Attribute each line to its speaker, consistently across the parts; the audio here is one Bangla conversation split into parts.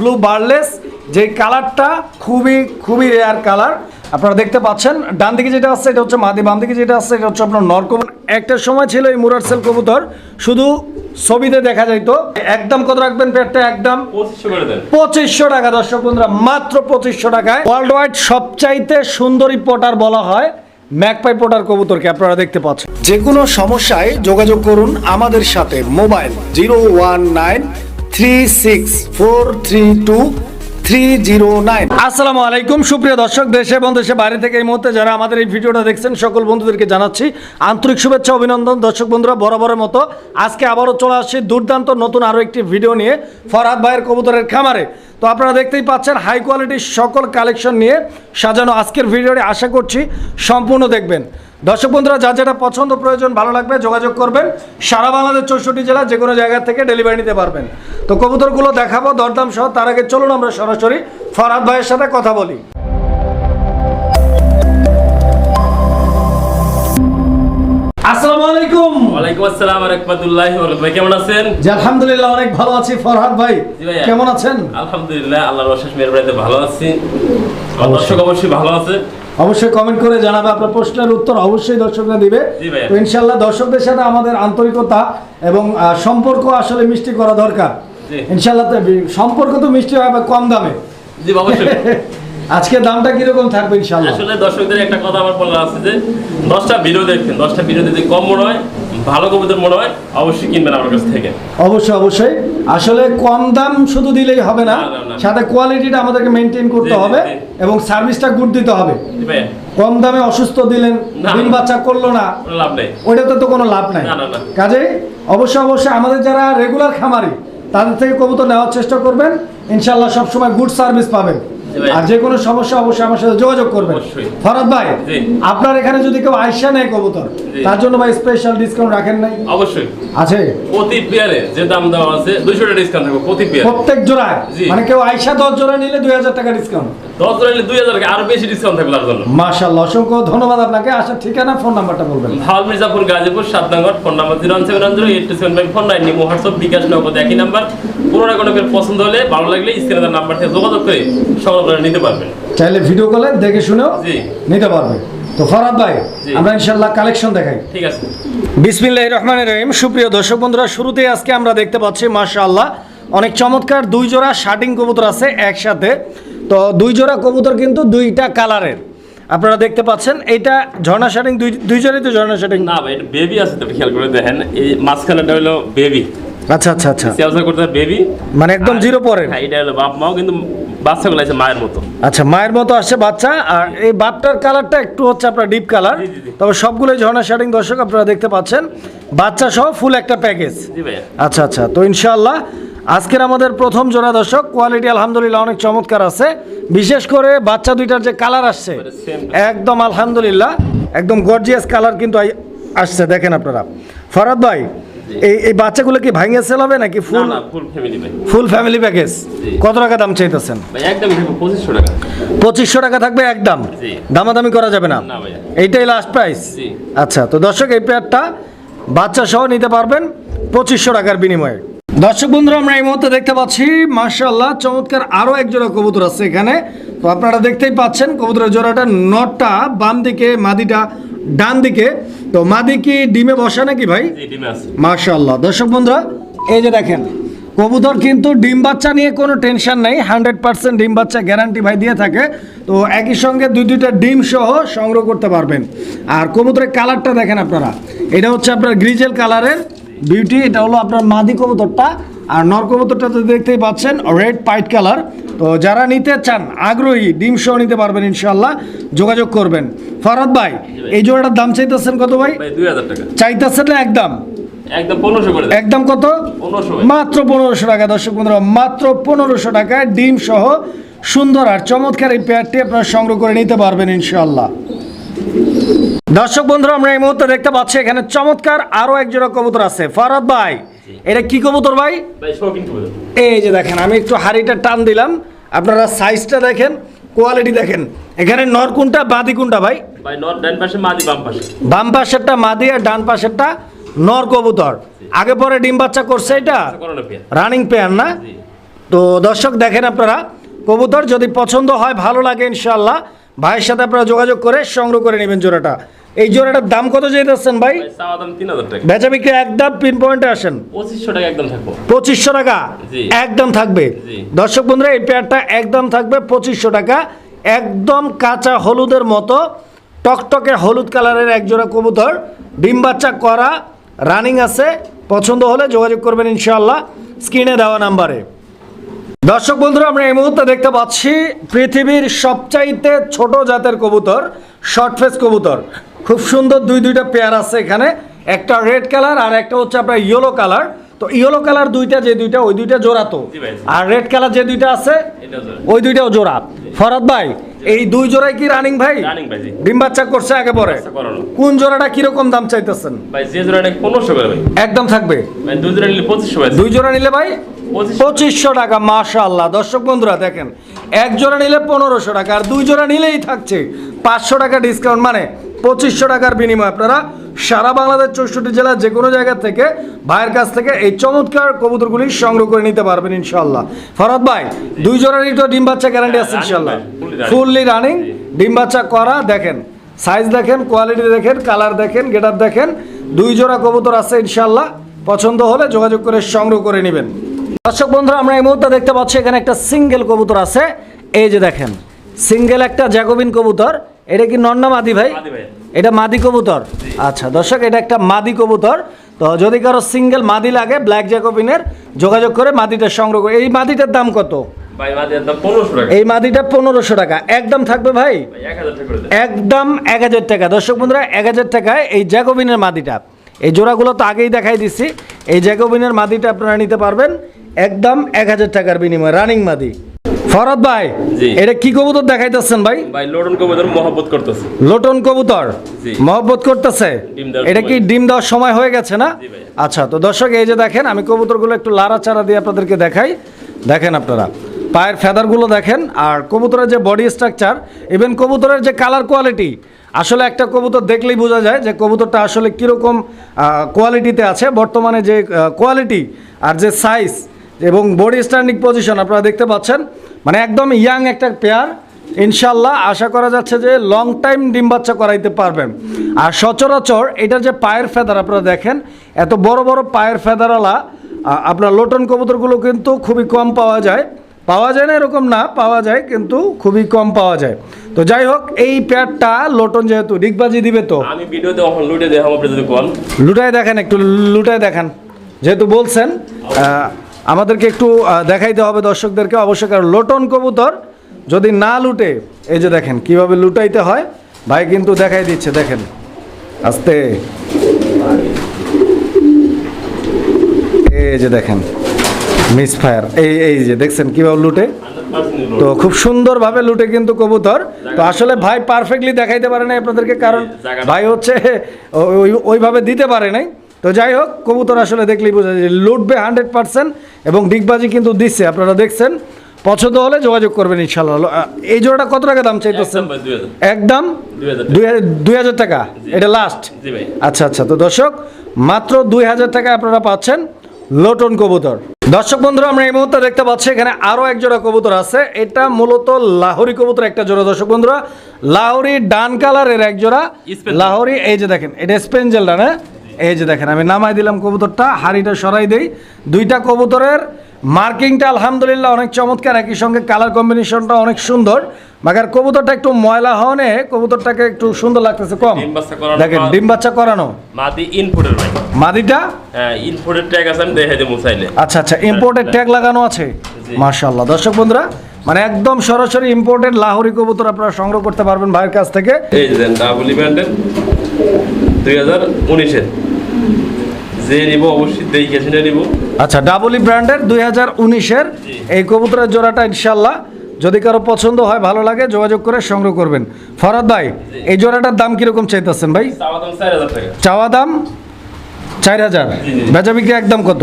Speaker 1: ব্লু বার্লেস যে কালারটা খুবই খুবই রেয়ার কালার আপনারা দেখতে পাচ্ছেন ডান দিকে যেটা আছে এটা হচ্ছে মাদি বাম দিকে যেটা আছে এটা হচ্ছে আপনার নরকমন একটা সময় ছিল এই মুরারসেল কবুতর শুধু ছবিতে দেখা যাইতো। একদম কত রাখবেন পেটটা? একদম
Speaker 2: পঁচিশশো
Speaker 1: টাকা দর্শক বন্ধুরা মাত্র পঁচিশশো টাকায়। ওয়ার্ল্ড ওয়াইড সবচাইতে সুন্দরী পটার বলা হয় ম্যাকপাই পটার কবুতরকে আপনারা দেখতে পাচ্ছেন। যে কোনো সমস্যায় যোগাযোগ করুন আমাদের সাথে mobile zero one nine three six four three two three zero nine আসসালামু আলাইকুম, সুপ্রিয় দর্শক, দেশে এবং দেশে বাইরে থেকে এই মুহূর্তে যারা আমাদের এই ভিডিওটা দেখছেন, সকল বন্ধুদেরকে জানাচ্ছি আন্তরিক শুভেচ্ছা, অভিনন্দন। দর্শক বন্ধুরা, বরাবরের মতো আজকে আবারও চলে আসছি দুর্দান্ত নতুন আরও একটি ভিডিও নিয়ে ফরহাদ ভাইয়ের কবুতরের খামারে। তো আপনারা দেখতেই পাচ্ছেন হাই কোয়ালিটির সকল কালেকশন নিয়ে সাজানো আজকের ভিডিওটি। আশা করছি সম্পূর্ণ দেখবেন। দর্শক বন্ধুরা যা যেটা পছন্দ প্রয়োজন ভালো লাগবে যোগাযোগ করবেন। সারা বাংলাদেশ চৌষট্টি জেলা যে কোনো জায়গা থেকে ডেলিভারি নিতে পারবেন। তো কবুতরগুলো দেখাবো দরদাম সহ তার আগে চলুন আমরা সরাসরি ফরহাদ ভাইয়ের সাথে কথা বলি। আসসালামু আলাইকুম।
Speaker 2: ওয়ালাইকুম আসসালাম রহমতুল্লাহ ভাই কেমন আছেন?
Speaker 1: জি আলহামদুলিল্লাহ অনেক ভালো আছি ফরহাদ ভাই। কেমন আছেন?
Speaker 2: আলহামদুলিল্লাহ আল্লাহর অশেষ মেহরবানিতে ভালো আছি। দর্শক অবশ্যই ভালো আছে।
Speaker 1: অবশ্যই কমেন্ট করে জানাবে আপনার প্রশ্নের উত্তর অবশ্যই দর্শকরা দিবে। তো ইনশাল্লাহ দর্শকদের সাথে আমাদের আন্তরিকতা এবং সম্পর্ক আসলে মিষ্টি করা দরকার। ইনশাল্লাহ সম্পর্ক তো মিষ্টি হবে কম দামে।
Speaker 2: জি অবশ্যই।
Speaker 1: আজকে দামটা কীরকম থাকবে ইনশাল্লাহ
Speaker 2: আসলে দর্শকদের একটা কথা আমার বলার আছে যে দশটা ভিডিও দেখবেন দশটা ভিডিও যদি কম মনে হয় ভালো কবিতার মনে হয় অবশ্যই কিনবেন আমার কাছ থেকে।
Speaker 1: অবশ্যই অবশ্যই। আসলে কম দাম শুধু দিলেই হবে না। সাথে কোয়ালিটিটা আমাদেরকে মেনটেন করতে হবে এবং সার্ভিসটা গুড দিতে হবে। কম দামে অসুস্থ দিলেন
Speaker 2: না,
Speaker 1: ডিম
Speaker 2: না।
Speaker 1: বাচ্চা করল না
Speaker 2: লাভ নেই।
Speaker 1: ওইটাতে তো কোনো লাভ নাই।
Speaker 2: না, না, না।
Speaker 1: কাজে অবশ্যই অবশ্যই আমাদের যারা রেগুলার খামারি তাদের থেকে কবুতর নেওয়ার চেষ্টা করবেন। ইনশাল্লাহ সবসময় গুড সার্ভিস পাবেন। আর যে কোনো সমস্যা অবশ্যই আমার সাথে যোগাযোগ করবেন। ফরাদ ভাই আপনার এখানে যদি কেউ আইসা নেয় কবুতর তার জন্য ভাই স্পেশাল ডিসকাউন্ট রাখেন নাই?
Speaker 2: অবশ্যই।
Speaker 1: আছে?
Speaker 2: প্রতি পেয়ারে যে দাম দেওয়া আছে দুইশো টাকা ডিসকাউন্ট থাকবে প্রতি পেয়ারে।
Speaker 1: প্রত্যেক জোড়ায়? মানে কেউ আইসা দশ জোড়া নিলে দুই হাজার টাকা ডিসকাউন্ট
Speaker 2: দশ ধরে দুই হাজার টাকা আরও বেশি ডিসকাউন্ট থাকবে তার জন্য।
Speaker 1: মাশাল্লাহ অসংখ্য ধন্যবাদ আপনাকে। আসার ঠিকানা ফোন নাম্বারটা বলবেন।
Speaker 2: ভাওয়াল মির্জাপুর গাজীপুর সাত নম্বর phone number zero one seven one zero eight two seven five four nine নিমো হোয়াটসঅ্যাপ বিকাশ নগদ একই নাম্বার পুরোনো কোনো পছন্দ হলে ভালো লাগলে স্ক্রিনে নাম্বার থেকে যোগাযোগ করে সংগ্রহ করে নিতে পারবেন।
Speaker 1: চাইলে ভিডিও কলে দেখে শুনেও নিতে পারবে। তো ফরাদ ভাই আমরা ইনশাল্লাহ কালেকশন দেখাই।
Speaker 2: ঠিক আছে।
Speaker 1: বিসমিল্লাহ রহমান রহিম। সুপ্রিয় দর্শক বন্ধুরা শুরুতেই আজকে আমরা দেখতে পাচ্ছি মাশাআল্লাহ অনেক চমৎকার দুই জোড়া শার্টিং কবুতর আছে একসাথে। তো দুই জোড়া কবুতর কিন্তু দুইটা কালারের। আপনারা দেখতে পাচ্ছেন এইটা ঝর্ণা শার্টিং দুই দুই জোড়াই তো ঝর্ণা শার্টিং।
Speaker 2: না ভাই এটা বেবি আছে তো খেয়াল করে দেখেন। এই মাঝখানেটা হলো বেবি
Speaker 1: আচ্ছা আচ্ছা আচ্ছা।
Speaker 2: সেলসা করতে বেবি
Speaker 1: মানে একদম জিরো পরের।
Speaker 2: হ্যাঁ এটা হলো বাপ মাও কিন্তু বাচ্চাগুলো আছে মায়ের মতো।
Speaker 1: আচ্ছা মায়ের মতো আসছে বাচ্চা আর এই বাপটার কালারটা একটু হচ্ছে আপনার ডিপ কালার। তবে সবগুলোই ঝর্ণা শার্টিং দর্শক আপনারা দেখতে পাচ্ছেন। বাচ্চা সহ ফুল একটা প্যাকেজ আচ্ছা আচ্ছা তো ইনশাআল্লাহ আজকের আমাদের প্রথম জোড়া দর্শক কোয়ালিটি আলহামদুলিল্লাহ অনেক চমৎকার আছে। বিশেষ করে বাচ্চা দুইটার যে কালার আসছে একদম আলহামদুলিল্লাহ একদম গর্জিয়াস কালার কিন্তু আসছে দেখেন আপনারা। ফরাদ ভাই এই এই বাচ্চাগুলো কি ভাঙে সেল হবে নাকি full
Speaker 2: full family
Speaker 1: full family package কত টাকা দাম চাইতেছেন?
Speaker 2: একদম পঁচিশশো টাকা।
Speaker 1: পঁচিশশো টাকা থাকবে একদম? দামাদামি করা যাবে না? এইটাই লাস্ট প্রাইস আচ্ছা তো দর্শক এই পেয়ারটা বাচ্চা সহ নিতে পারবেন পঁচিশশো টাকার বিনিময়ে। দর্শক বন্ধুরা আমরা এই মুহূর্তে দেখতে পাচ্ছি মার্শাল্লাহ চমৎকার আরও এক জোড়া কবুতর আছে এখানে। তো আপনারা দেখতেই পাচ্ছেন কবুতরের জোড়াটা নটটা বাম দিকে মাদিটা ডান দিকে তো মাদি কি ডিমে বসা নাকি ভাই?
Speaker 2: আছে।
Speaker 1: দর্শক বন্ধুরা এই যে দেখেন কবুতর কিন্তু ডিম বাচ্চা নিয়ে কোনো টেনশন নেই হান্ড্রেড পার্সেন্ট ডিম বাচ্চা গ্যারান্টি ভাই দিয়ে থাকে। তো একই সঙ্গে দুই দুইটা ডিম সহ সংগ্রহ করতে পারবেন। আর কবুতরের কালারটা দেখেন আপনারা। এটা হচ্ছে আপনার গ্রিজেল কালারের বিউটি এটা হলো আপনার মাদি কবুতরটা। আর নর কবুতরটা তো দেখতেই পাচ্ছেন রেড পাইট কালার তো যারা নিতে চান আগ্রহী ডিম সহ নিতে পারবেন ইনশাল্লাহ যোগাযোগ করবেন। ফরাদ ভাই এই জোড়াটার দাম চাইতেছেন কত ভাই?
Speaker 2: ভাই দুই হাজার টাকা।
Speaker 1: চাইতেছেন না একদম?
Speaker 2: একদম
Speaker 1: কত? মাত্র পনেরোশো টাকা দর্শক বন্ধুরা মাত্র পনেরোশো টাকায় ডিম সহ সুন্দর আর চমৎকার এই পেয়ারটি আপনারা সংগ্রহ করে নিতে পারবেন ইনশাল্লাহ দর্শক বন্ধুরা আমরা এই মুহূর্তে দেখতে পাচ্ছি এখানে চমৎকার আরও এক জোড়া কবুতর আছে। ফারাদ ভাই এটা কি কবুতর ভাই?
Speaker 2: ভাই
Speaker 1: এই যে দেখেন আমি একটু হাড়িটা টান দিলাম। আপনারা সাইজটা দেখেন কোয়ালিটি দেখেন। এখানে নর কোনটা বাদি কোনটা ভাই?
Speaker 2: ভাই নর্থ ডান পাশে মাদি বাম পাশে।
Speaker 1: বাম পাশেরটা মাদি আর ডান পাশেরটা নর কবুতর। আগে পরে ডিম বাচ্চা করছে এটা? Running pair. না? তো দর্শক দেখেন আপনারা কবুতর যদি পছন্দ হয় ভালো লাগে ইনশাল্লাহ ভাইয়ের সাথে আপনারা যোগাযোগ করে সংগ্রহ করে নেবেন জোড়াটা। এই জোড়াটার দাম কত যেতেছেন ভাই? বেচা বিক্রি একদম পিন পয়েন্টে আসেন।
Speaker 2: পঁচিশশো টাকা একদম থাকব।
Speaker 1: পঁচিশশো টাকা? একদম থাকবে। দর্শক বন্ধুরা এই পেয়ারটা একদম থাকবে পঁচিশশো টাকা। একদম কাঁচা হলুদের মতো টকটকে হলুদ কালারের এক জোড়া কবুতর। ডিম বাচ্চা করা রানিং আছে। পছন্দ হলে যোগাযোগ করবেন ইনশাআল্লাহ স্ক্রিনে দেওয়া নাম্বারে। দর্শক বন্ধুরা আমরা এই মুহূর্তে দেখতে পাচ্ছি পৃথিবীর সবচাইতে ছোট জাতের কবুতর শর্ট ফেস কবুতর। খুব সুন্দর দুই দুইটা পেয়ার আছে এখানে। একটা রেড কালার আর একটা হচ্ছে আপনার ইয়েলো কালার তো ইয়েলো কালার দুইটা যে দুইটা ওই দুইটা জোড়া তো। আর রেড কালার যে দুইটা আছে ওই দুইটাও জোড়া। ফরাদ ভাই এই দুই জোড়াই কি রানিং ভাই?
Speaker 2: রানিং ভাই জি।
Speaker 1: ডিম বাচ্চা করছে আগে পরে। কোন জোড়াটা কীরকম দাম চাইতেছেন?
Speaker 2: ভাই যে জোড়া নাকি পনেরোশো ভাই।
Speaker 1: একদম থাকবে।
Speaker 2: ভাই দুই জোড়া নিলে পঁচিশশো ভাই
Speaker 1: দুই জোড়া নিলে ভাই
Speaker 2: পঁচিশশো।
Speaker 1: টাকা মাশাআল্লাহ। দর্শক বন্ধুরা দেখেন এক জোড়া নিলে পনেরোশো টাকা আর দুই জোড়া নিলেই থাকছে। পাঁচশো টাকা ডিসকাউন্ট মানে পঁচিশশো টাকার বিনিময়ে আপনারা সারা বাংলাদেশ চৌষট্টি জেলার যে কোনো জায়গা থেকে ভাইয়ের কাছ থেকে এই চমৎকার কবুতরগুলি সংগ্রহ করে নিতে পারবেন ইনশাল্লাহ ফরদ ভাই, দুই জোড়ারই তো ডিম বাচ্চা গ্যারান্টি আছে ইনশাল্লাহ। ফুললি রানিং ডিম বাচ্চা করা, দেখেন সাইজ দেখেন কোয়ালিটি দেখেন কালার দেখেন গেটার দেখেন, দুই জোড়া কবুতর আছে ইনশাল্লাহ পছন্দ হলে যোগাযোগ করে সংগ্রহ করে নেবেন। দর্শক বন্ধুরা, আমরা এই মুহূর্তে দেখতে পাচ্ছি এখানে একটা সিঙ্গেল কবুতর আছে। এই যে দেখেন সিঙ্গেল একটা জ্যাকোবিন কবুতর। এটা কি নন্না মাদি ভাই? এটা মাদি কবুতর? আচ্ছা দর্শক এটা একটা মাদি কবুতর। তো যদি কারও সিঙ্গেল মাদি লাগে ব্ল্যাক জ্যাকোবিনের যোগাযোগ করে মাদিটা সংগ্রহ করে এই মাদিটার দাম কত? এই মাদিটা পনেরোশো টাকা। একদম থাকবে ভাই? একদম এক হাজার টাকা। দর্শক বন্ধুরা এক হাজার টাকায় এই জ্যাকোবিনের মাদিটা। এই জোড়াগুলো তো আগেই দেখাই দিচ্ছি এই জ্যাকোবিনের মাদিটা আপনারা নিতে পারবেন। একদম এক হাজার টাকার বিনিময়ে রানিং মাদি। ফরদ ভাই এটা কি কবুতর দেখাইতেছেন ভাই?
Speaker 2: ভাই লোডন কবুতর মহব্বত করতেছে।
Speaker 1: লোটন কবুতর। মহব্বত করতেছে? এটা কি ডিম দেওয়ার সময় হয়ে গেছে না? আচ্ছা তো দর্শক এই যে দেখেন আমি কবুতরগুলো একটু লাড়াচাড়া দিয়ে আপনাদেরকে দেখাই। দেখেন আপনারা পায়ের ফেদারগুলো দেখেন আর কবুতরের যে বডি স্ট্রাকচার ইভেন কবুতরের যে কালার কোয়ালিটি আসলে একটা কবুতর দেখলেই বোঝা যায় যে কবুতরটা আসলে কীরকম কোয়ালিটিতে আছে। বর্তমানে যে কোয়ালিটি আর যে সাইজ এবং বডি স্ট্যান্ডিং পজিশন আপনারা দেখতে পাচ্ছেন মানে একদম ইয়াং একটা পেয়ার ইনশাল্লাহ আশা করা যাচ্ছে যে লং টাইম ডিম বাচ্চা করাইতে পারবেন। আর সচরাচর এটার যে পায়ের ফেদার আপনারা দেখেন এত বড় বড় পায়ের ফেদারওয়ালা আপনার লোটন কবুতরগুলো কিন্তু খুবই কম পাওয়া যায়। পাওয়া যায় না এরকম না পাওয়া যায় কিন্তু খুবই কম পাওয়া যায়। তো যাই হোক এই প্যাডটা লোটন যেহেতু ডিগবাজি দিবে তো।
Speaker 2: আমি ভিডিওতে লুটে দেখাম আপনি যদি কোন
Speaker 1: লুটায় দেখেন একটু লুটায় দেখেন। যেহেতু বলছেন আহ, আমাদেরকে একটু দেখাইতে হবে দর্শকদেরকে অবশ্যই কারণ লোটন কবুতর যদি না লুটে এই যে দেখেন কীভাবে লুটাইতে হয় ভাই কিন্তু দেখাই দিচ্ছে দেখেন। আস্তে। এই যে দেখেন মিস ফায়ার এই এই যে দেখছেন কীভাবে লুটে? তো খুব সুন্দরভাবে লুটে কিন্তু কবুতর। তো আসলে ভাই পারফেক্টলি দেখাইতে পারে নাই আপনাদেরকে কারণ ভাই হচ্ছে ওইভাবে দিতে পারে নাই। তো যাই হোক কবুতর আসলে দেখলেই বোঝা যায় লুটবে হান্ড্রেড পার্সেন্ট এবং ডিগবাজি কিন্তু দিচ্ছে আপনারা দেখছেন। পছন্দ হলে যোগাযোগ করবেন ইনশাল্লাহ এই জোড়াটা কত টাকা দাম চাইতেছেন?
Speaker 2: একদম দুই হাজার।
Speaker 1: টাকা। এটা লাস্ট আচ্ছা আচ্ছা তো দর্শক মাত্র দুই হাজার টাকা আপনারা পাচ্ছেন লোটন কবুতর। দর্শক বন্ধুরা আমরা এই মুহূর্তে দেখতে পাচ্ছি এখানে আরও এক জোড়া কবুতর আছে। এটা মূলত লাহোরি কবুতর একটা জোড়া। দর্শক বন্ধুরা লাহোরি ডান কালারের এক জোড়া। লাহোরি এই যে দেখেন এটা স্পেঞ্জেলটা না? এই যে দেখেন আমি নামাই দিলাম কবুতরটা হাড়িটা সরাই দেই। দুইটা কবুতরের মার্কিংটা আলহামদুলিল্লাহ অনেক চমৎকার একই সঙ্গে কালার কম্বিনেশনটা অনেক সুন্দর। মাগার কবুতরটা একটু ময়লা হওয়ানে কবুতরটাকে একটু সুন্দর লাগতেছে কম। দেখেন ডিম বাচ্চা করানো।
Speaker 2: মাদি ইনপুটের ভাই।
Speaker 1: মাদিটা?
Speaker 2: হ্যাঁ ইনপুটের ট্যাগ আছে আমি দেখাই দেবো চাইলে।
Speaker 1: আচ্ছা আচ্ছা ইম্পোর্টেড ট্যাগ লাগানো আছে। মাশাআল্লাহ। দর্শক বন্ধুরা মানে একদম সরাসরি ইম্পোর্টেড লাহোরি কবুতর আপনারা সংগ্রহ করতে পারবেন ভাইয়ের কাছ থেকে।
Speaker 2: এই যে ডাবল দুই হাজার উনিশের যে নিব অবশ্যই দেখে শুনে নিব।
Speaker 1: আচ্ছা ডাবলি ব্র্যান্ডের দুই হাজার উনিশের এই কবুতরের জোড়াটা ইনশাল্লাহ যদি কারও পছন্দ হয় ভালো লাগে যোগাযোগ করে সংগ্রহ করবেন। ফরাদ ভাই এই জোড়াটার দাম কীরকম চাইতেছেন ভাই?
Speaker 2: চাওয়া দাম চার হাজার।
Speaker 1: বেচা বিক্রি একদম কত?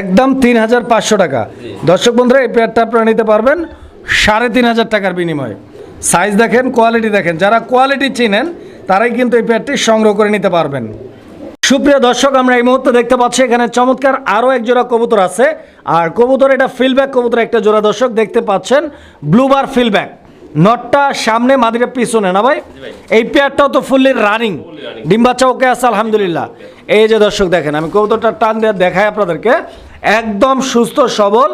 Speaker 2: একদম তিন হাজার পাঁচশো টাকা।
Speaker 1: দর্শক বন্ধুরা এই পেয়ারটা আপনারা নিতে পারবেন সাড়ে তিন হাজার টাকার বিনিময়ে। সাইজ দেখেন কোয়ালিটি দেখেন। যারা কোয়ালিটি চিনেন তারাই কিন্তু এই পেয়ারটি সংগ্রহ করে নিতে পারবেন। সুপ্রিয় দর্শক আমরা এই মুহূর্তে দেখতে পাচ্ছি এখানে চমৎকার আরও এক জোড়া কবুতর আছে। আর কবুতর এটা ফিলব্যাক কবুতর একটা জোড়া দর্শক দেখতে পাচ্ছেন ব্লুবার ফিলব্যাক নটটা সামনে মাদিরা পিছনে না ভাই? এই পেয়ারটাও তো ফুললি রানিং। ডিম বাচ্চা ওকে আছে আলহামদুলিল্লাহ। এই যে দর্শক দেখেন আমি কবুতরটা টান দিয়ে দেখাই আপনাদেরকে। একদম সুস্থ সবল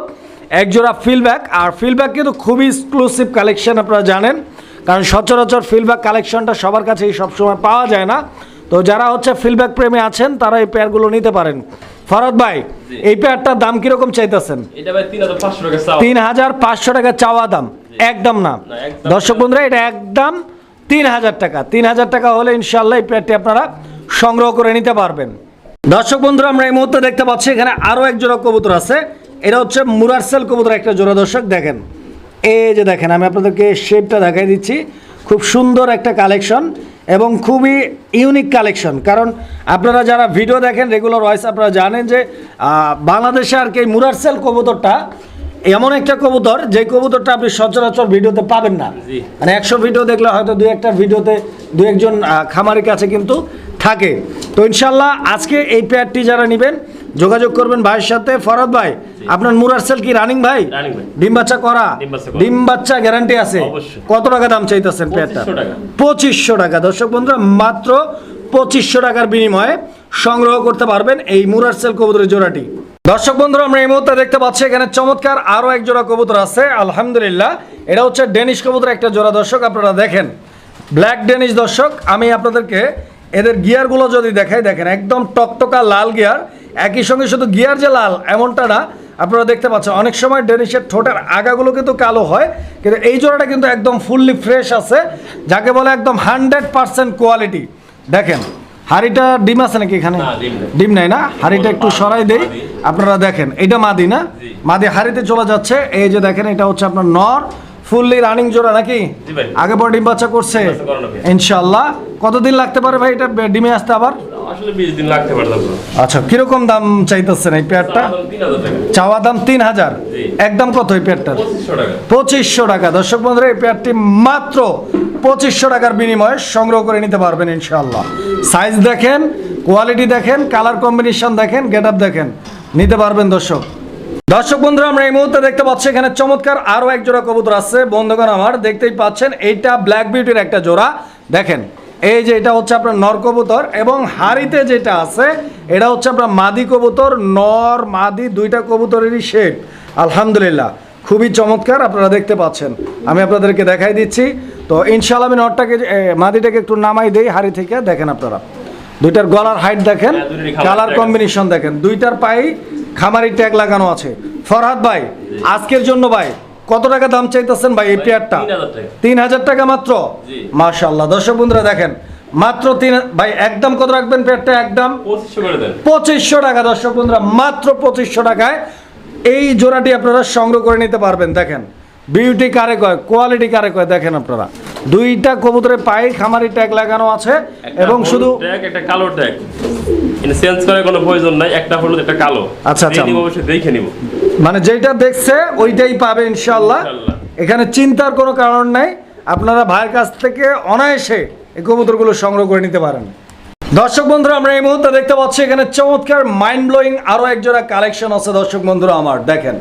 Speaker 1: এক জোড়া ফিলব্যাক আর ফিলব্যাক কিন্তু খুবই এক্সক্লুসিভ কালেকশন আপনারা জানেন। কারণ সচরাচর ফিলব্যাক কালেকশনটা সবার কাছেই সবসময় পাওয়া যায় না। তো যারা হচ্ছে ফিলব্যাক প্রেমী আছেন তারা এই পেয়ারগুলো নিতে পারেন। ফরদ ভাই এই পেয়ারটার দাম কীরকম চাইতেছেন?
Speaker 2: এটা ভাই তিন হাজার পাঁচশো টাকা
Speaker 1: চাওয়া। দাম। একদম না।
Speaker 2: না,
Speaker 1: দর্শক বন্ধুরা এটা একদম তিন হাজার টাকা। তিন হাজার টাকা হলে ইনশাল্লাহ এই পেয়ারটি আপনারা সংগ্রহ করে নিতে পারবেন। দর্শক বন্ধুরা আমরা এই মুহূর্তে দেখতে পাচ্ছি এখানে আরও এক জোড়া কবুতর আছে। এটা হচ্ছে মুরারসেল কবুতর একটা জোড়া দর্শক দেখেন। এই যে দেখেন আমি আপনাদেরকে শেপটা দেখাই দিচ্ছি। খুব সুন্দর একটা কালেকশন এবং খুবই ইউনিক কালেকশন কারণ আপনারা যারা ভিডিও দেখেন রেগুলার ওয়াইস আপনারা জানেন যে বাংলাদেশে আর কি মুরারসেল কবুতরটা এমন একটা কবুতর যে কবুতরটা আপনি সচরাচর ভিডিওতে পাবেন না। মানে একশো ভিডিও দেখলে হয়তো দু একটা ভিডিওতে দু একজন খামারের কাছে কিন্তু থাকে। তো ইনশাল্লাহ আজকে এই পেয়ারটি যারা নেবেন যোগাযোগ করবেন ভাইয়ের সাথে। ফরদ ভাই আপনার মুরারসেল কি? রানিং ভাই? ডিম বাচ্চা করা?
Speaker 2: ডিম বাচ্চা।
Speaker 1: গ্যারান্টি আছে। কত টাকা দাম চাইতেছেন পেয়ারটা পঁচিশশো টাকা। দর্শক বন্ধুরা মাত্র পঁচিশশো টাকার বিনিময়ে সংগ্রহ করতে পারবেন এই মুরারসেল কবুতরের জোড়াটি। দর্শক বন্ধুরা আমরা এই মুহূর্তে দেখতে পাচ্ছি এখানে চমৎকার আরও এক জোড়া কবুতর আছে। আলহামদুলিল্লাহ এটা হচ্ছে ডেনিশ কবুতর একটা জোড়া। দর্শক আপনারা দেখেন। ব্ল্যাক ডেনিশ দর্শক আমি আপনাদেরকে এদের গিয়ারগুলো যদি দেখাই দেখেন একদম টকটকা লাল গিয়ার একই সঙ্গে শুধু গিয়ার যে লাল এমনটা না। আপনারা দেখতে পাচ্ছেন অনেক সময় ডেনিশের ঠোঁটের আগাগুলো কিন্তু কালো হয় কিন্তু এই জোড়াটা কিন্তু একদম ফুললি ফ্রেশ আছে যাকে বলে একদম হান্ড্রেড পার্সেন্ট কোয়ালিটি। দেখেন হাড়িটা ডিম আছে নাকি এখানে?
Speaker 2: ডিম নেই।
Speaker 1: না? হাড়িটা একটু সরাই দেই। আপনারা দেখেন এটা মাদি না? মাদি হাড়িতে চলে যাচ্ছে এই যে দেখেন এটা হচ্ছে আপনার নর ফুললি রানিং জোড়া নাকি? আগে পর ডিম বাচ্চা করছে। ইনশাল্লাহ কতদিন লাগতে পারে ভাই এটা ডিমে আসতে আবার?
Speaker 2: আসলে বিশ দিন লাগতে পারে
Speaker 1: আচ্ছা কীরকম দাম চাইতেছেন এই পেয়ারটা? চাওয়া দাম তিন হাজার
Speaker 2: জি।
Speaker 1: একদম কত এই পেয়ারটার?
Speaker 2: পঁচিশশো টাকা।
Speaker 1: পঁচিশশো টাকা। দর্শক বন্ধুরা এই পেয়ারটি মাত্র পঁচিশশো টাকার বিনিময়ে সংগ্রহ করে নিতে পারবেন ইনশাল্লাহ সাইজ দেখেন কোয়ালিটি দেখেন কালার কম্বিনেশন দেখেন গেট আপ দেখেন। নিতে পারবেন দর্শক। দর্শক বন্ধুরা আমরা এই মুহূর্তে দেখতে পাচ্ছি এখানে চমৎকার আরও এক জোড়া কবুতর আছে। বন্ধুগণ আমার দেখতেই পাচ্ছেন এইটা ব্ল্যাক বিউটির একটা জোড়া। দেখেন এই যে এটা হচ্ছে আপনার নর কবুতর এবং হাড়িতে যেটা আছে এটা হচ্ছে আপনার মাদি কবুতর নর মাদি দুইটা কবুতরেরই শেপ আলহামদুলিল্লাহ খুবই চমৎকার আপনারা দেখতে পাচ্ছেন। আমি আপনাদেরকে দেখাই দিচ্ছি। তো ইনশাল্লাহ আমি নটটাকে মাদিটাকে একটু নামাই দেই হাড়ি থেকে দেখেন আপনারা। দুইটার গলার হাইট দেখেন
Speaker 2: হ্যাঁ,
Speaker 1: কালার কম্বিনেশন দেখেন। দুইটার পায়ে খামারি ট্যাগ লাগানো আছে। ফরহাদ ভাই আজকের জন্য ভাই কত টাকা দাম চাইতেছেন ভাই এই পেয়ারটা
Speaker 2: তিন হাজার টাকা।
Speaker 1: মাত্র। মাশাল্লাহ দর্শক বন্ধুরা দেখেন মাত্র তিন ভাই একদম কত রাখবেন পেয়ারটা একদম
Speaker 2: পঁচিশশো
Speaker 1: পঁচিশশো টাকা দর্শক বন্ধুরা মাত্র পঁচিশশো টাকায় এই জোড়াটি আপনারা সংগ্রহ করে নিতে পারবেন দেখেন। বিউটি কারে কয় কোয়ালিটি কারে কয় দেখেন আপনারা। দুইটা কবুতরের পায়ে খামারি ট্যাগ লাগানো আছে এবং শুধু
Speaker 2: একটা কালো ট্যাগ চেঞ্জ করার কোনো প্রয়োজন নাই একটা হলুদ একটা কালো।
Speaker 1: আচ্ছা, আচ্ছা।
Speaker 2: অবশ্যই দেখে নিব।
Speaker 1: মানে যেটা দেখছে ওইটাই পাবে। এখানে চিন্তার কোনো কারণ নাই আপনারা ভাইয়ের কাছ থেকে অনায়াসে এই কবুতরগুলো সংগ্রহ করে নিতে পারেন। দর্শক বন্ধুরা আমরা এই মুহূর্তে দেখতে পাচ্ছি এখানে চমৎকার মাইন্ড ব্লোয়িং আরও একজোড়া কালেকশন আছে দর্শক বন্ধুরা আমার। দেখেন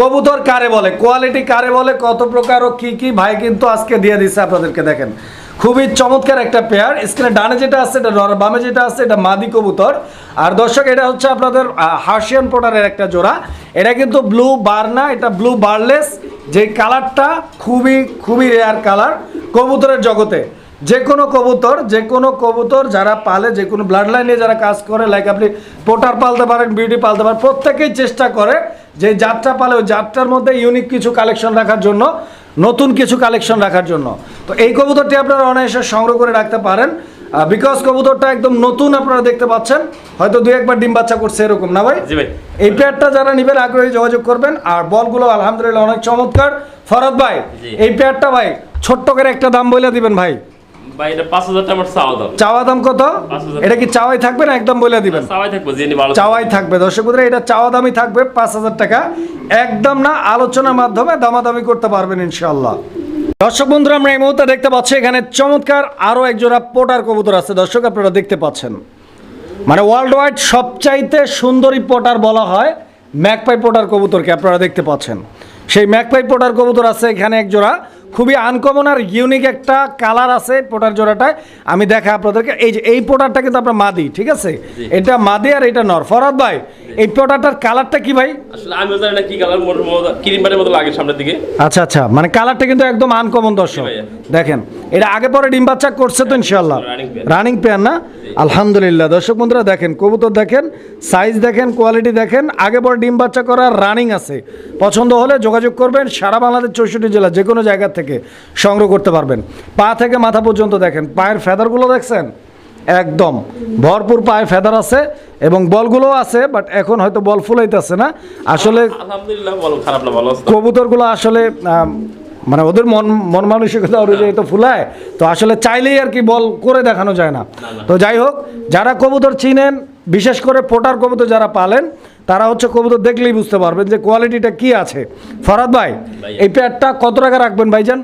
Speaker 1: কবুতর কারে বলে কোয়ালিটি কারে বলে কত প্রকার ও কি কি ভাই কিন্তু আজকে দিয়ে দিচ্ছে আপনাদেরকে দেখেন। খুবই চমৎকার একটা পেয়ার স্ক্রিনে ডানে যেটা আছে, এটা বামে যেটা আছে, এটা মাদি কবুতর। আর দর্শক, এটা হচ্ছে আপনাদের হার্শিয়ান পোটারের একটা জোড়া। এটা কিন্তু ব্লু বার না, এটা ব্লু বারলেস যে কালারটা খুবই খুবই রেয়ার কালার কবুতরের জগতে। যে কোনো কবুতর, যে কোনো কবুতর যারা পালে, যে কোনো ব্লাড লাইনে যারা কাজ করে লাইক আপনি পোটার পালতে পারেন বিউটি পালতে পারেন, প্রত্যেকেই চেষ্টা করে যে যাত্রা পালে, ওই যাত্রার মধ্যে ইউনিক কিছু কালেকশন রাখার জন্য। নতুন কিছু কালেকশন রাখার জন্য। তো এই কবুতরটি আপনারা অনায়াসে সংগ্রহ করে রাখতে পারেন। বিকজ কবুতরটা একদম নতুন আপনারা দেখতে পাচ্ছেন। হয়তো দুই একবার ডিম বাচ্চা করছে এরকম না ভাই?
Speaker 2: জি ভাই।
Speaker 1: এই প্যাডটা যারা নিবেন আগ্রহী যোগাযোগ করবেন। আর বলগুলো আলহামদুলিল্লাহ অনেক চমৎকার। ফরদ ভাই এই প্যাডটা ভাই ছোট্ট করে একটা দাম বলে দিবেন ভাই।
Speaker 2: ভাই এটা পাঁচ হাজার টাকা আমার চাওয়া দাম।
Speaker 1: চাওয়া দাম কত? এটা কি চাওয়াই থাকবে না একদম বলে দিবেন?
Speaker 2: চাওয়াই থাকব যে নিবো
Speaker 1: চাওয়াই থাকবে। দর্শক বন্ধুরা এটা চাওয়া দামই থাকবে পাঁচ হাজার টাকা। একদম না আলোচনার মাধ্যমে দামাদামি করতে পারবেন ইনশাল্লাহ দর্শক বন্ধুরা আমরা এই মুহূর্তে দেখতে পাচ্ছি এখানে চমৎকার আরও এক জোড়া পোটার কবুতর আছে। দর্শক আপনারা দেখতে পাচ্ছেন। মানে ওয়ার্ল্ড ওয়াইড সবচাইতে সুন্দরী পটার বলা হয় ম্যাকপাই পটার কবুতরকে আপনারা দেখতে পাচ্ছেন। সেই ম্যাকপাই পটার কবুতর আছে এখানে এক জোড়া খুবই আনকমন আর ইউনিক একটা কালার আছে পটার জোড়াটায়। আমি দেখা আপনাদেরকে। এই যে এই পটারটা কিন্তু আপনার মাদি ঠিক আছে? এটা মাদি আর এটা নর। ফরাদ ভাই এই পটারটার কালারটা কি ভাই?
Speaker 2: আসলে আমি জানি না কি কালার মোটর ক্রিম বারের মতো লাগে সামনের দিকে।
Speaker 1: আচ্ছা আচ্ছা। মানে কালারটা কিন্তু একদম আনকমন দর্শক। দেখেন এটা আগে পরে ডিম বাচ্চা করছে তো ইনশাল্লাহ রানিং পেয়ার না? আলহামদুলিল্লাহ। দর্শক বন্ধুরা দেখেন কবুতর দেখেন সাইজ দেখেন কোয়ালিটি দেখেন আগে পরে ডিম বাচ্চা করার রানিং আছে। পছন্দ হলে যোগাযোগ করবেন সারা বাংলাদেশ চৌষট্টি জেলা যে কোনো জায়গা থেকে সংগ্রহ করতে পারবেন। পা থেকে মাথা পর্যন্ত দেখেন পায়ের ফেদারগুলো দেখছেন? একদম। ভরপুর পায়ে ফেদার আছে এবং বলগুলোও আছে বাট এখন হয়তো বল ফুলাইতেছে না। আসলে
Speaker 2: আলহামদুলিল্লাহ ভালো খারাপ না ভালো
Speaker 1: কবুতরগুলো আসলে মানে ওদের মন মন মানসিকতা অনুযায়ী তো ফুলায় তো আসলে চাইলেই আর কি বল করে দেখানো যায় না। তো যাই হোক যারা কবুতর চিনেন বিশেষ করে পোটার কবুতর যারা পালেন তারা হচ্ছে কবুতর দেখলেই বুঝতে পারবেন যে কোয়ালিটিটা কি আছে। ফরাদ ভাই। এই প্যাডটা কত টাকা রাখবেন ভাইজান?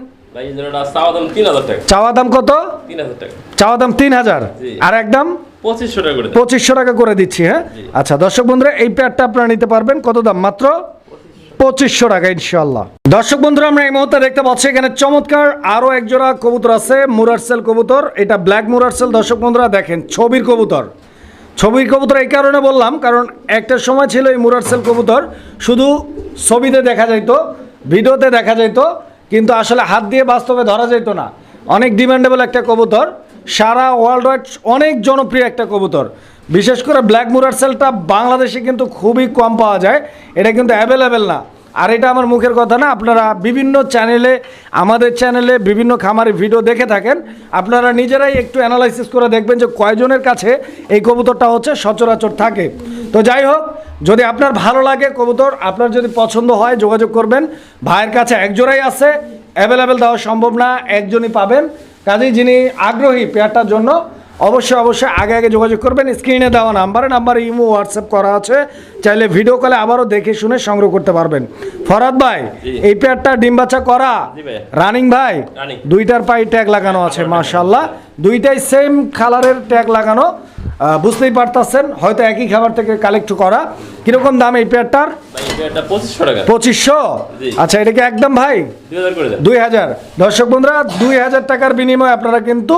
Speaker 2: চাওয়া দাম
Speaker 1: কত? চাওয়া দাম তিন হাজার। আর একদম
Speaker 2: পঁচিশশো টাকা করে
Speaker 1: পঁচিশশো টাকা করে দিচ্ছি হ্যাঁ? আচ্ছা দর্শক বন্ধুরা এই প্যাডটা আপনারা নিতে পারবেন। কত দাম? মাত্র? পঁচিশশো টাকা ইনশাল্লাহ দর্শক বন্ধুরা, আমরা এই মুহূর্তে দেখতে পাচ্ছি, এখানে চমৎকার আরও এক জোড়া কবুতর আছে মুরারসেল কবুতর। এটা ব্ল্যাক মুরারসেল দর্শক বন্ধুরা, দেখেন, ছবির কবুতর। ছবির কবুতর এই কারণে বললাম, কারণ একটা সময় ছিল এই মুরারসেল কবুতর, শুধু ছবিতে দেখা যাইতো, ভিডিওতে দেখা যাইতো, কিন্তু আসলে হাত দিয়ে বাস্তবে ধরা যাইতো না। অনেক ডিমান্ডেবল একটা কবুতর, সারা ওয়ার্ল্ড ওয়াইড অনেক জনপ্রিয় একটা কবুতর। বিশেষ করে ব্ল্যাক মুরার সেলটা বাংলাদেশে কিন্তু খুবই কম পাওয়া যায়। এটা কিন্তু অ্যাভেলেবেল না। আর এটা আমার মুখের কথা না, আপনারা বিভিন্ন চ্যানেলে আমাদের চ্যানেলে বিভিন্ন খামারে ভিডিও দেখে থাকেন। আপনারা নিজেরাই একটু অ্যানালাইসিস করে দেখবেন যে কয়জনের কাছে এই কবুতরটা হচ্ছে সচরাচর থাকে। তো যাই হোক, যদি আপনার ভালো লাগে কবুতর, আপনার যদি পছন্দ হয় যোগাযোগ করবেন। ভাইয়ের কাছে একজোড়াই আছে অ্যাভেলেবেল দেওয়া সম্ভব না, একজনই পাবেন। কাজেই যিনি আগ্রহী পেয়ারটার জন্য অবশ্যই অবশ্যই আগে আগে যোগাযোগ করবেন। স্ক্রিনে দেওয়া নাম্বারে নাম্বারে ইমো হোয়াটসঅ্যাপ করা আছে। চাইলে ভিডিও কলে আবারও দেখে শুনে সংগ্রহ করতে পারবেন। ফরাদ ভাই। এই পেয়ারটা ডিম বাচ্চা করা? রানিং ভাই দুইটার পাই ট্যাগ লাগানো আছে মার্শাল্লাহ দুইটাই সেম কালারের ট্যাগ লাগানো। বুঝতেই পারতাছেন হয়তো একই খাবার থেকে কালেক্ট করা। কীরকম দাম এই পেয়ারটার
Speaker 2: পঁচিশশো।
Speaker 1: আচ্ছা এটা কি একদম ভাই?
Speaker 2: দুই হাজার
Speaker 1: দর্শক বন্ধুরা দুই হাজার টাকার বিনিময়ে আপনারা কিন্তু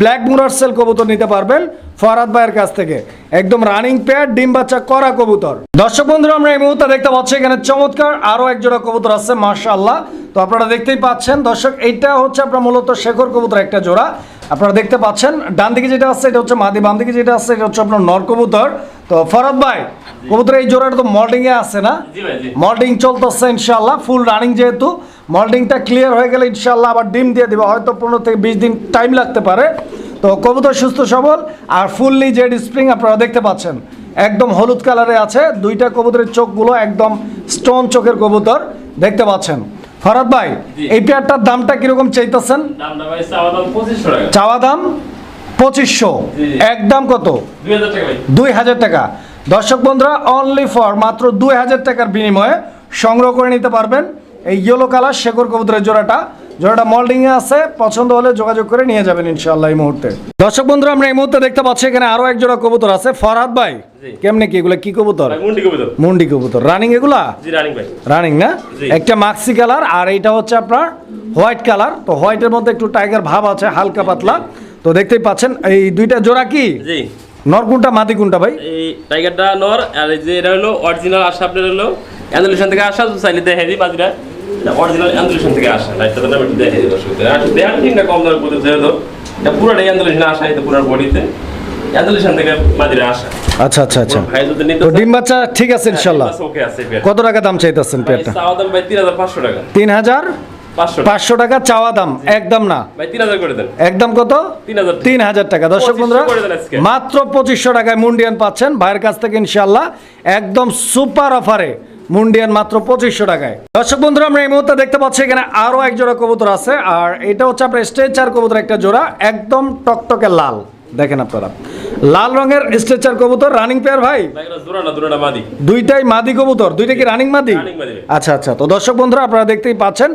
Speaker 1: ব্ল্যাক মুরারসেল কবুতর নিতে পারবেন ফরাদ ভাইয়ের কাছ থেকে। একদম রানিং পেয়ার ডিম বাচ্চা করা কবুতর। দর্শক বন্ধুরা আমরা এই মুহূর্তে দেখতে পাচ্ছি এখানে চমৎকার আরও একজোড়া কবুতর আছে মাশাআল্লাহ। তো আপনারা দেখতেই পাচ্ছেন দর্শক এইটা হচ্ছে আপনার মূলত শেখর কবুতর একটা জোড়া। আপনারা দেখতে পাচ্ছেন ডান দিকে যেটা আছে এটা হচ্ছে মাদি বাম দিকে যেটা আছে এটা হচ্ছে আপনার নর কবুতর। তো ফরাদ ভাই কবুতর এই জোড়াটা তো মল্ডিং এ আছে না?
Speaker 2: জি ভাই জি।
Speaker 1: মল্ডিং চলতেছে ইনশাল্লাহ ফুল রানিং যেহেতু। মল্ডিংটা ক্লিয়ার হয়ে গেলে ইনশাল্লাহ আবার ডিম দিয়ে দিবে। হয়তো পনেরো থেকে বিশ দিন টাইম লাগতে পারে। তো কবুতর সুস্থ সবল আর ফুললি জেড স্প্রিং আপনারা দেখতে পাচ্ছেন। একদম হলুদ কালারে আছে। দুইটা কবুতরের চোখগুলো একদম স্টোন চোখের কবুতর। দেখতে পাচ্ছেন। ফরাদ ভাই এই পেয়ারটার দামটা কীরকম চাইতেছেন?
Speaker 2: চাওয়া দাম পঁচিশশো
Speaker 1: এক দাম একদম কত?
Speaker 2: দুই হাজার টাকা
Speaker 1: দর্শক বন্ধুরা অনলি ফর মাত্র দুই হাজার টাকার বিনিময়ে সংগ্রহ করে নিতে পারবেন। এই ইয়েলো কালার শেখর কবুতরের জোড়াটা। জোড়াটা মল্ডিংয়ে আছে পছন্দ হলে যোগাযোগ করে নিয়ে যাবেন ইনশাল্লাহ এই মুহূর্তে। দর্শক বন্ধুরা আমরা এই মুহূর্তে দেখতে পাচ্ছি এখানে আরও এক জোড়া কবুতর আছে। ফরহাদ ভাই কেমনে কি এগুলো কি কবুতর?
Speaker 2: মুন্ডি কবিতা
Speaker 1: মুন্ডি কবুতর। রানিং এগুলা?
Speaker 2: জি রানিং ভাই।
Speaker 1: রানিং না? একটা মাক্সি কালার আর এইটা হচ্ছে আপনার হোয়াইট কালার তো হোয়াইটের মধ্যে একটু টাইগার ভাব আছে হালকা পাতলা। তো দেখতেই পাচ্ছেন এই দুইটা জোড়া কি?
Speaker 2: জি।
Speaker 1: নর কোনটা মাদি কোনটা ভাই?
Speaker 2: এই টাইগারটা নর আর এই যে এটা হলো অরিজিনাল আসা আপনার হলো। অ্যান্ডুলেশন থেকে আসা চাইলে দেখে দিই বাজিরা অরিজিনাল অ্যান্ডুলেশন থেকে আসা লাইটটা তো আমি দেখে দিই দর্শকদের আর দেখান ঠিক না কম দামে পড়তে যেহেতু এটা পুরোটাই অ্যান্ডুলেশন আসা এটা পুরো বডিতে। অ্যান্ডুলেশন থেকে বাজিরা আসা।
Speaker 1: আচ্ছা আচ্ছা আচ্ছা।
Speaker 2: ভাই যদি নিতে
Speaker 1: তো ডিম বাচ্চা ঠিক আছে ইনশাল্লাহ।
Speaker 2: ওকে আছে
Speaker 1: কত টাকা দাম চাইতেছেন পেয়ারটা
Speaker 2: চাওয়া দাম ভাই তিন হাজার পাঁচশো টাকা। পাঁচশো
Speaker 1: চাওয়া দাম একদম না। একদম কত?
Speaker 2: তিন হাজার।
Speaker 1: টাকা। দর্শক বন্ধুরা। মাত্র পঁচিশশো টাকায় মুন্ডিয়ান পাচ্ছেন। ভাইয়ের কাছ থেকে ইনশাল্লাহ একদম সুপার অফারে মুন্ডিয়ান মাত্র পঁচিশশো টাকায়। দর্শক বন্ধুরা, আমরা এই মুহূর্তে দেখতে পাচ্ছি এখানে আরও এক জোড়া কবুতর আছে, আর এটা হচ্ছে আপনার স্ট্রেচার কবুতর একটা জোড়া, একদম টকটকে লাল। দেখেন আপনারা। লাল রঙের স্ট্রেচার কবুতর রানিং পেয়ার ভাই? দুইটাই মাদি কবুতর দুইটা কি রানিং মাদি? আচ্ছা আচ্ছা তো দর্শক বন্ধুরা আপনারা দেখতেই পাচ্ছেন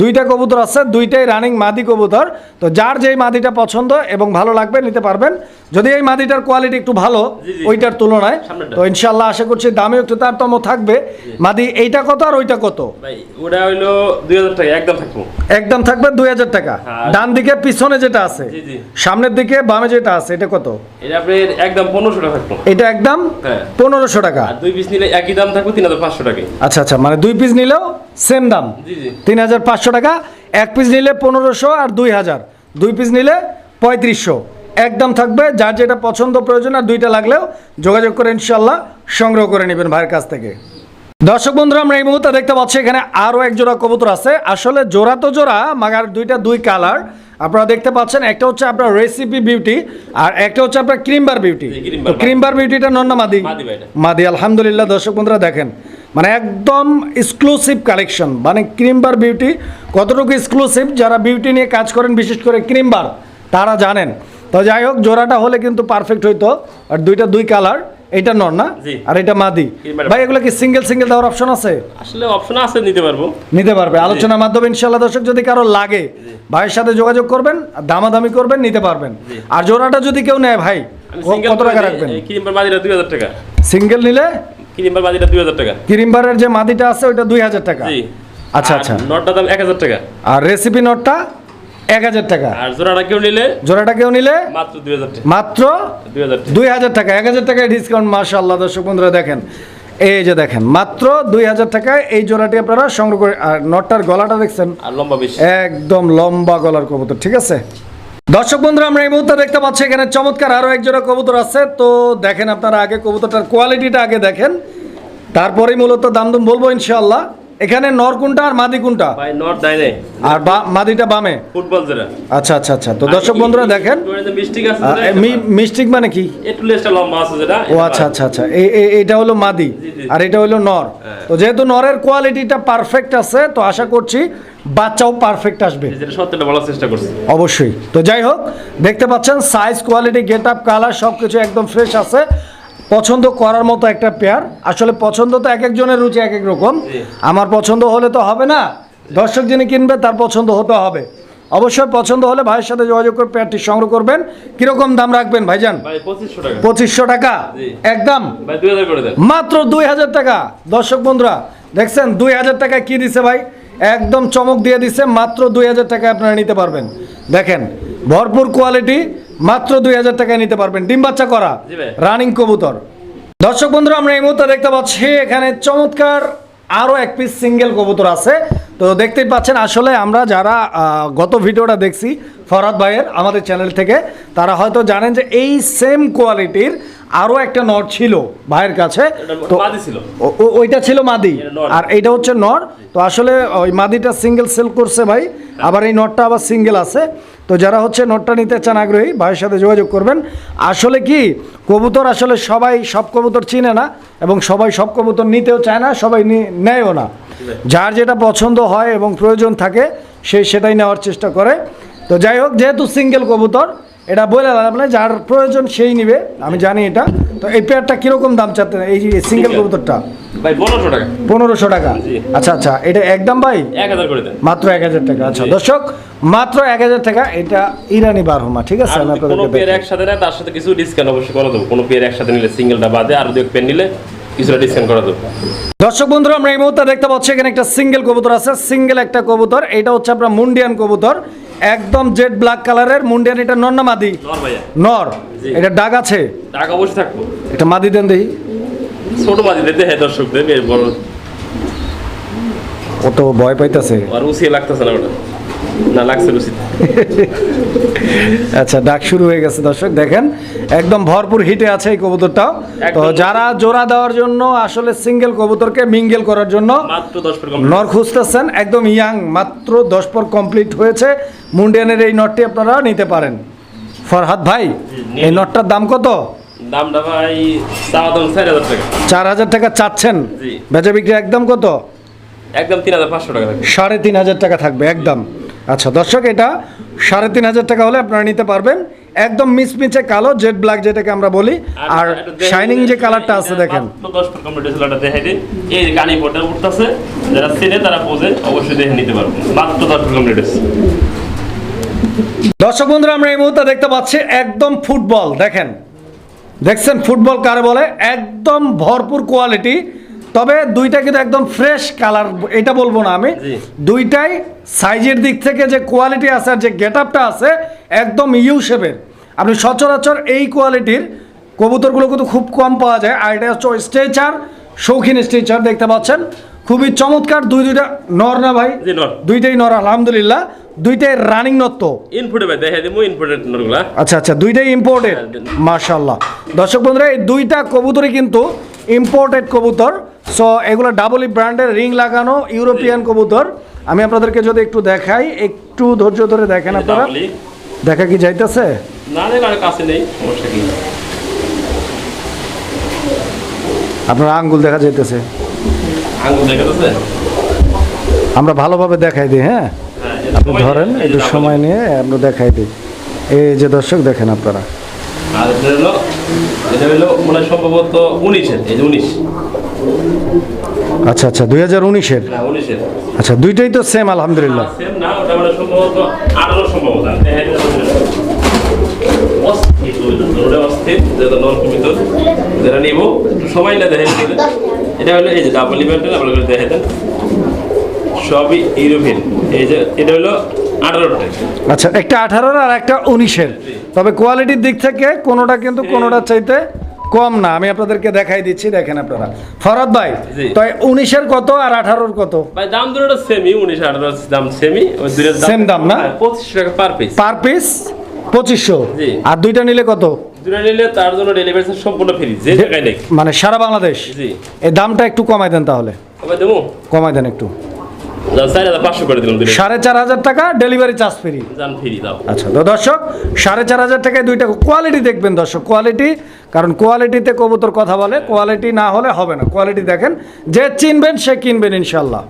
Speaker 1: দুইটা কবুতর আছে দুইটাই রানিং মাদি কবুতর। তো যার যেই মাদিটা পছন্দ এবং ভালো লাগবে নিতে পারবেন। যদি এই মাদিটার কোয়ালিটি একটু ভালো। ওইটার তুলনায় তো ইনশাল্লাহ আশা করছি দামে একটু তারতম্য থাকবে। মাদি এইটা কত আর ওইটা কত?
Speaker 2: ভাই ওটা হইল দুই হাজার টাকা একদম থাকব।
Speaker 1: একদম থাকবে দুই হাজার টাকা।
Speaker 2: হ্যাঁ।
Speaker 1: ডান দিকে পিছনে যেটা আছে
Speaker 2: জি, জি।
Speaker 1: সামনের দিকে বামে যেটা আছে এটা কত?
Speaker 2: এটা আপনার একদম পনেরোশো টাকা থাকব
Speaker 1: এটা একদম
Speaker 2: হ্যাঁ।
Speaker 1: পনেরোশো টাকা।
Speaker 2: আর দুই পিস নিলে একই দাম থাকবে তিন হাজার পাঁচশো টাকায়।
Speaker 1: আচ্ছা আচ্ছা মানে দুই পিস নিলেও সেম দাম। তিন হাজার পাঁচশো টাকা এক পিস নিলে পনেরোশো আর দুই হাজার। দুই পিস নিলে পঁয়ত্রিশশো। একদম থাকবে যার যেটা পছন্দ প্রয়োজন আর দুইটা লাগলেও যোগাযোগ করে ইনশাল্লাহ সংগ্রহ করে নেবেন ভাইয়ের কাছ থেকে। দর্শক বন্ধুরা আমরা এই মুহূর্তে দেখতে পাচ্ছি এখানে আরও এক জোড়া কবুতর আছে। আসলে জোড়া তো জোড়া মাগার দুইটা দুই কালার আপনারা দেখতে পাচ্ছেন একটা হচ্ছে আপনার রেসিপি বিউটি আর একটা হচ্ছে আপনার ক্রিমবার বিউটি ক্রিমবার বিউটিটা নন না মাদি।
Speaker 2: মাদি
Speaker 1: আলহামদুলিল্লাহ দর্শক বন্ধুরা দেখেন। মানে একদম এক্সক্লুসিভ কালেকশন মানে ক্রিমবার বিউটি কতটুকু এক্সক্লুসিভ যারা বিউটি নিয়ে কাজ করেন বিশেষ করে ক্রিমবার তারা জানেন। তো যাই হোক জোড়াটা হলে কিন্তু পারফেক্ট হইতো। আর দুইটা দুই কালার এটা নর না? আর এটা মাদি। ভাই এগুলো কি সিঙ্গেল সিঙ্গেল দেওয়ার অপশন আছে?
Speaker 2: আসলে অপশন আছে নিতে পারব।
Speaker 1: নিতে পারবে। আলোচনার মাধ্যমে ইনশাল্লাহ দর্শক যদি কারও লাগে ভাইয়ের সাথে যোগাযোগ করবেন আর দামাদামি করবেন নিতে পারবেন। আর জোড়াটা যদি কেউ নেয় ভাই কত টাকা রাখবেন?
Speaker 2: ক্রিম্বার মাদিটা দুই হাজার টাকা।
Speaker 1: সিঙ্গেল নিলে?
Speaker 2: ক্রিম্বার মাদিটা দুই হাজার টাকা।
Speaker 1: ক্রিমবারের যে মাদিটা আছে ওইটা দুই হাজার টাকা।
Speaker 2: জি।
Speaker 1: আচ্ছা আচ্ছা।
Speaker 2: নটটা দাম এক হাজার টাকা।
Speaker 1: আর রেসিপি নোটটা? এক হাজার টাকা।
Speaker 2: আর জোড়াটা কেউ নিলে?
Speaker 1: জোড়াটা কেউ নিলে?
Speaker 2: মাত্র দুই হাজার টাকা।
Speaker 1: মাত্র?
Speaker 2: দুই হাজার টাকা।
Speaker 1: এক হাজার টাকায় ডিসকাউন্ট মাশাল্লাহ দর্শক বন্ধুরা দেখেন। এই যে দেখেন মাত্র দুই হাজার টাকায় এই জোড়াটি আপনারা সংগ্রহ করে আর নটটার গলাটা দেখছেন?
Speaker 2: লম্বা বেশি।
Speaker 1: একদম লম্বা গলার কবুতর ঠিক আছে? দর্শক বন্ধুরা আমরা এই মুহূর্তে দেখতে পাচ্ছি এখানে চমৎকার আরও এক জোড়া কবুতর আছে। তো দেখেন আপনারা আগে কবুতরটার কোয়ালিটিটা আগে দেখেন। তারপরেই মূলত দাম দুম বলব ইনশাআল্লাহ। এখানে নর কোনটা আর মাদি কোনটা?
Speaker 2: ভাই দেয় নাই
Speaker 1: আর বা মাদিটা বামে?
Speaker 2: ফুটবল যেটা।
Speaker 1: আচ্ছা আচ্ছা আচ্ছা। তো দর্শক বন্ধুরা দেখেন।
Speaker 2: মিস্টিক আছে
Speaker 1: মিস্টিক মানে কি?
Speaker 2: একটু লম্বা আছে যেটা
Speaker 1: ও আচ্ছা আচ্ছা আচ্ছা। এই এইটা হলো মাদি। আর এটা হলো নর। তো যেহেতু নরের কোয়ালিটিটা পারফেক্ট আছে তো আশা করছি বাচ্চাও পারফেক্ট আসবে।
Speaker 2: সত্যটা বলার চেষ্টা করছি।
Speaker 1: অবশ্যই। তো যাই হোক দেখতে পাচ্ছেন size quality get up colour সব কিছু একদম ফ্রেশ আছে। পছন্দ করার মতো একটা পেয়ার আসলে পছন্দ তো এক একজনের রুচি এক এক রকম। আমার পছন্দ হলে তো হবে না। দর্শক যিনি কিনবে তার পছন্দ হতে হবে। অবশ্যই পছন্দ হলে ভাইয়ের সাথে যোগাযোগ করে পেয়ারটি সংগ্রহ করবেন। কীরকম দাম রাখবেন ভাইজান?
Speaker 2: পঁচিশশো টাকা।
Speaker 1: টাকা। একদম? মাত্র দুই হাজার টাকা। দর্শক বন্ধুরা দেখছেন? দুই হাজার টাকা কি দিছে ভাই? একদম চমক দিয়ে দিছে। মাত্র দুই হাজার টাকায় আপনারা নিতে পারবেন। দেখেন ভরপুর কোয়ালিটি মাত্র দুই হাজার টাকায় নিতে পারবেন। ডিম বাচ্চা করা রানিং কবুতর। দর্শক বন্ধুরা আমরা এই মুহূর্তে দেখতে পাচ্ছি এখানে চমৎকার আরও এক পিস সিঙ্গেল কবুতর আছে। তো দেখতেই পাচ্ছেন আসলে আমরা যারা গত ভিডিওটা দেখছি ফরাদ ভাইয়ের আমাদের চ্যানেল থেকে তারা হয়তো জানেন যে এই সেম কোয়ালিটির আরও একটা নর ছিল ভাইয়ের কাছে। তো ওইটা ছিল মাদি। আর এইটা হচ্ছে নর। তো আসলে ওই মাদিটা সিঙ্গেল সেল করছে ভাই। আবার এই নটটা আবার সিঙ্গেল আছে। তো যারা হচ্ছে নটটা নিতে চান আগ্রহী ভাইয়ের সাথে যোগাযোগ করবেন। আসলে কি কবুতর আসলে সবাই সব কবুতর চিনে না এবং সবাই সব কবুতর নিতেও চায় না সবাই নেয়ও না। যার যেটা পছন্দ হয় এবং প্রয়োজন থাকে সে সেটাই নেওয়ার চেষ্টা করে। তো যাই হোক যেহেতু সিঙ্গেল কবুতর এটা বলে লাভ নেই যার প্রয়োজন সেই নিবে আমি জানি এটা। তো এই পেয়ারটা কীরকম দাম চাচ্ছেন? এই যে সিঙ্গেল কবুতরটা।
Speaker 2: ভাই পনেরোশো টাকা।
Speaker 1: পনেরোশো টাকা? আচ্ছা আচ্ছা এটা একদম ভাই?
Speaker 2: এক হাজার করে
Speaker 1: মাত্র এক হাজার টাকা আচ্ছা। দর্শক মাত্র এক হাজার টাকা এটা ইরানি বারহমা ঠিক আছে? আমি
Speaker 2: যদি কোনো পেয়ার একসাথে নেয় তার সাথে কিছু ডিসকাউন্ট অবশ্যই করে দেবো কোনো পেয়ার একসাথে নিলে সিঙ্গেলটা বাদে আর দুই পেয়ার নিলে কিছুটা ডিসকাউন্ট করে দেবো
Speaker 1: দর্শক বন্ধুরা আমরা এই মুহূর্তে দেখতে পাচ্ছি এখানে একটা সিঙ্গেল কবুতর আছে। সিঙ্গেল একটা কবুতর এটা হচ্ছে আপনার মুন্ডিয়ান কবুতর। একদম জেড ব্ল্যাক কালারের মুন্ডিয়ান এটা নর না মাদি?
Speaker 2: নর ভাইয়া।
Speaker 1: নর? এটা ডাক আছে?
Speaker 2: ডাগ অবশ্যই থাকব।
Speaker 1: এটা মাদি দেন দেই
Speaker 2: ছোট মাদি দেন দেই দর্শক দেন এর বড়।
Speaker 1: ও তো ভয় পাইতাছে।
Speaker 2: আর উসিয়ে লাগতেছে না ওটা। না লাগছে রুচি
Speaker 1: আচ্ছা ডাক শুরু হয়ে গেছে দর্শক দেখেন একদম ভরপুর হিটে আছে এই কবুতরটাও তো যারা জোড়া দেওয়ার জন্য আসলে সিঙ্গেল কবুতরকে মিঙ্গেল করার জন্য নর খুঁজতেছেন একদম ইয়াং মাত্র দশ পর কমপ্লিট হয়েছে। মুন্ডিয়ানের এই নটটি আপনারা নিতে পারেন। ফরহাদ ভাই এই নটটার দাম কত?
Speaker 2: দামটা ভাই চার হাজার টাকা।
Speaker 1: চাচ্ছেন। বেচা বিক্রি একদম কত?
Speaker 2: একদম তিন হাজার পাঁচশো টাকা
Speaker 1: সাড়ে তিন হাজার টাকা থাকবে একদম। আচ্ছা দর্শক এটা সাড়ে তিন হাজার টাকা হলে আপনারা নিতে পারবেন। একদম মিচমিচে কালো জেড ব্ল্যাক যেটাকে আমরা বলি। আর শাইনিং যে কালারটা আছে দেখেন।
Speaker 2: দশ ফুট কমপ্লিট হয়েছিল ওটা দেখে দিন এই কানি পোর্টাল উঠতেছে যারা চেনে তারা বোঝে অবশ্যই দেখে নিতে পারব মাত্র দশ কমপ্লিট
Speaker 1: দর্শক বন্ধুরা আমরা এই মুহূর্তে দেখতে পাচ্ছি একদম ফুটবল দেখেন। দেখছেন ফুটবল কারে বলে? একদম ভরপুর কোয়ালিটি তবে দুইটা কিন্তু একদম ফ্রেশ কালার এটা বলব না আমি। দুইটাই সাইজের দিক থেকে যে কোয়ালিটি আছে আর যে গেট আপটা আছে একদম ইউ শেপের আপনি সচরাচর এই কোয়ালিটির কবুতরগুলো কিন্তু খুব কম পাওয়া যায়। আর এটা হচ্ছে স্ট্রেচার শৌখিন স্ট্রেচার দেখতে পাচ্ছেন। খুবই চমৎকার দুই দুইটা নর না ভাই? দুইটাই নর আলহামদুলিল্লাহ। দুইটাই রানিং
Speaker 2: ইনপুটে ভাই দিব নরগুলা।
Speaker 1: আচ্ছা আচ্ছা দুইটাই ইম্পোর্টেড মাশাল্লাহ দর্শক বন্ধুরা এই দুইটা কবুতরই কিন্তু ইম্পোর্টেড কবুতর। সো এগুলো ডাবল ই ব্র্যান্ডের রিং লাগানো ইউরোপিয়ান কবুতর। আমি আপনাদেরকে যদি একটু দেখাই একটু ধৈর্য ধরে দেখেন আপনারা। দেখা কি যাইতেছে?
Speaker 2: না না কাছে নেই। সমস্যা কি?
Speaker 1: আপনার আঙ্গুল দেখা যাইতেছে?
Speaker 2: আঙ্গুল দেখা যাচ্ছে?
Speaker 1: আমরা ভালোভাবে দেখাই দিই হ্যাঁ?
Speaker 2: হ্যাঁ,
Speaker 1: আপনি ধরেন একটু সময় নিয়ে আমরা দেখাই দিই। এই যে দর্শক দেখেন আপনারা।
Speaker 2: আর এটা হলো এটা হলো মনে সম্ভবত উনিশের এই যে উনিশ।
Speaker 1: আচ্ছা আচ্ছা দুই হাজার উনিশের? আচ্ছা দুইটাই তো সেম আলহামদুলিল্লাহ।
Speaker 2: যেটা নিব। সময় না দেখাই এটা হলো এই যে ডাবল ইভেন্টের আপনার দেখাই দেন সবই ইউরোপিয়ান। এই যে এটা হলো
Speaker 1: আচ্ছা একটা আঠারোর আর একটা উনিশের। তবে কোয়ালিটির দিক থেকে কোনোটা কিন্তু কোনোটার চাইতে কম না আমি আপনাদেরকে দেখাই দিচ্ছি দেখেন আপনারা। ফরাদ ভাই তো উনিশের কত আর আঠারোর কত?
Speaker 2: ভাই দাম দুটো সেমি উনিশ আঠারো দাম সেমি
Speaker 1: Same দাম না?
Speaker 2: পঁচিশ টাকা পার পিস
Speaker 1: পার পিস পঁচিশশো। আর দুইটা নিলে কত?
Speaker 2: দুটো নিলে তার জন্য ডেলিভারি সম্পূর্ণ ফ্রি যে জায়গায়
Speaker 1: মানে সারা বাংলাদেশ?
Speaker 2: জি।
Speaker 1: এই দামটা একটু কমাই দেন তাহলে।
Speaker 2: দেবো?
Speaker 1: কমাই দেন একটু। সাড়ে চার হাজার টাকা ডেলিভারি চার্জ ফ্রি। আচ্ছা তো দর্শক সাড়ে চার হাজার টাকায় দুইটা কোয়ালিটি দেখবেন দর্শক কোয়ালিটি কারণ কোয়ালিটিতে কবুতর কথা বলে কোয়ালিটি না হলে হবে না। কোয়ালিটি দেখেন যে চিনবেন সে কিনবেন ইনশাল্লাহ।